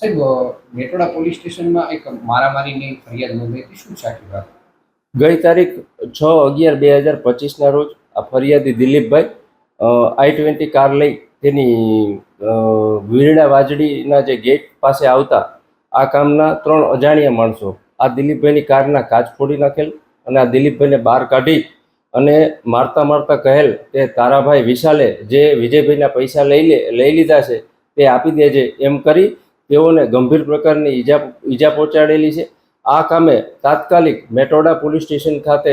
સાહેબ મેટોડા પોલીસ સ્ટેશનમાં એક મારામારીની ફરિયાદ નોંધાઈ શું સાચી વાત? ગઈ તારીખ છ અગિયાર બે હજાર પચીસના રોજ આ ફરિયાદી દિલીપભાઈ આઈ ટ્વેન્ટી કાર લઈ તેની વીરણા વાજડીના જે ગેટ પાસે આવતા, આ કામના ત્રણ અજાણ્યા માણસો, આ દિલીપભાઈની કારના કાચ ફોડી નાખેલ અને આ દિલીપભાઈને બહાર કાઢી અને મારતા મારતા કહેલ કે તારાભાઈ વિશાલે જે વિજયભાઈના પૈસા લઈ લે, લઈ લીધા છે તે આપી દેજે એમ કરી તેઓને ગંભીર પ્રકારની ઈજા ઈજા પહોંચાડેલી છે. આ કામે તાત્કાલિક મેટોડા પોલીસ સ્ટેશન ખાતે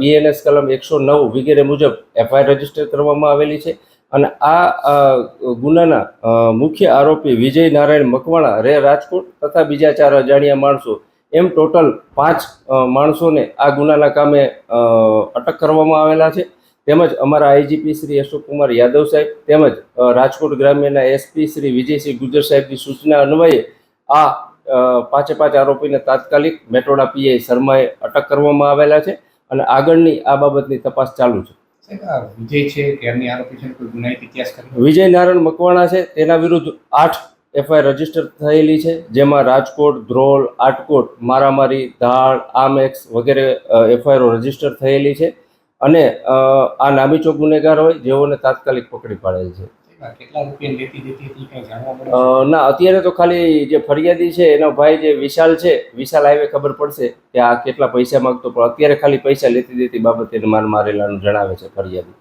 બીએનએસ કલમ એકસો નવ વગેરે મુજબ એફઆઈઆર રજિસ્ટર કરવામાં આવેલી છે અને આ ગુનાના મુખ્ય આરોપી વિજય નારાયણ મકવાણા, રે રાજકોટ તથા બીજા ચાર અજાણ્યા માણસો, એમ ટોટલ પાંચ માણસોને આ ગુનાના કામે અટક કરવામાં આવેલા છે. તેમજ અમારા આઈજીપી શ્રી અશોકકુમાર યાદવ સાહેબ તેમજ રાજકોટ ગ્રામ્યના એસપી શ્રી વિજયસિંહ ગુજર સાહેબની સૂચના અન્વયે આ પાંચે પાંચ આરોપીને તાત્કાલિક મેટોડા પીઆઈ શર્માએ અટક કરવામાં આવેલા છે અને આગળની આ બાબતની તપાસ ચાલુ છે. વિજય છે કે આરોપી છે કોઈ ગુનાહિત ઇતિહાસ વિજય નારાયણ મકવાણા છે તેના વિરુદ્ધ આઠ એફઆઈઆર રજિસ્ટર થયેલી છે જેમાં રાજકોટ ધ્રોલ આટકોટ મારામારી ધાળ આમેક્સ વગેરે એફઆઈઆરો રજિસ્ટર થયેલી છે. અને આ આ નામીચો ગુનેગાર હોય જેઓને તાત્કાલિક પકડી પાડેલ છે? ના અત્યારે તો ખાલી જે ફરિયાદી છે એનો ભાઈ જે વિશાલ છે વિશાલ આવે ખબર પડશે કે આ કેટલા પૈસા માંગતો પણ અત્યારે ખાલી પૈસા લેતી દેતી બાબતે માર મારેલાનું જણાવે છે ફરિયાદી